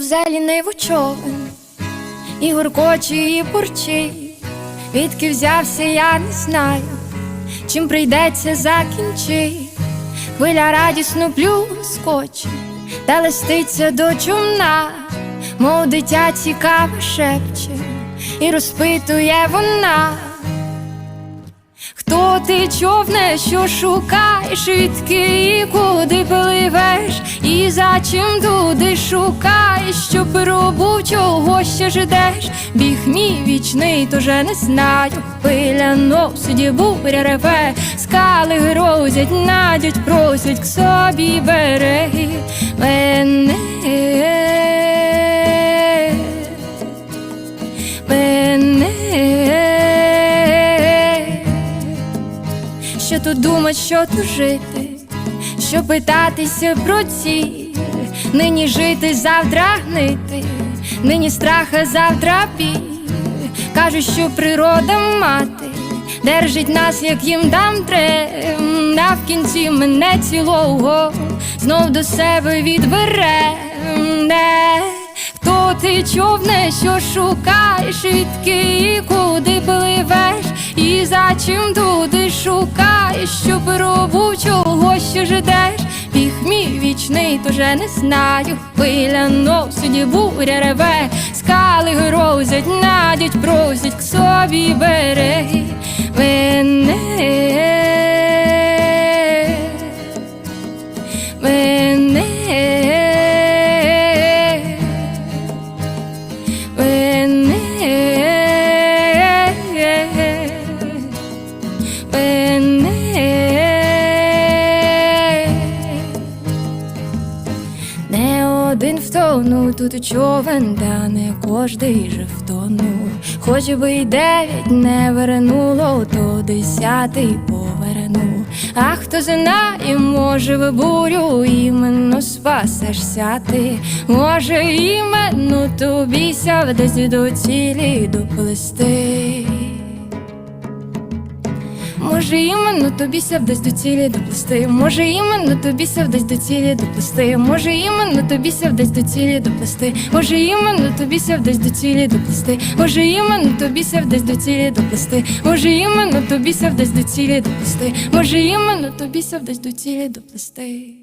Зелений човен, і гуркоче, і бурчить, Відки взявся, я не знаю, чим прийдеться закінчить. Хвиля радісно плюскоче, та листиться до чумна, мов дитя цікаве шепче, і розпитує вона. Хто ти човне, що шукаєш, відки і куди пливеш, і за чим туди шукаєш, що пробув, чого ще ждеш, біг мій вічний, то не знаю. Пиля носить, буря реве, скали грозять, надять, просять к собі береги. Мене. Що тут думать, що тут жити, що питатися про ці, нині жити, завтра гнити, нині страха, завтра пі. Кажуть, що природа мати держить нас, як їм дам трем, а в кінці мене цілого знов до себе відбере. Ти човне, що шукаєш, і куди пливеш, і за чим туди шукаєш, що пробув, чого ще ждеш, біг мій вічний, то же не знаю. Пиля носить, буря реве, скали грозять, надять, просять к собі береги тут човен, та не кожний же втонув. Хоч би й дев'ять не вернуло, то десятий поверну. А хто знає, може в бурю іменно спасешся ти, може іменно тобі ся десь до цілі доплести. Може, іменно тобі ся вдасть до цілі доплести. Може, іменно тобі ся вдасть до цілі доплести. Може, іменно тобі ся вдасть до цілі доплести. Може, іменно тобі ся вдасть до цілі доплести. Може, іменно тобі ся вдасть до цілі доплести. Може, іменно тобі ся вдасть до цілі доплести. Може, іменно тобі ся вдасть до цілі доплести.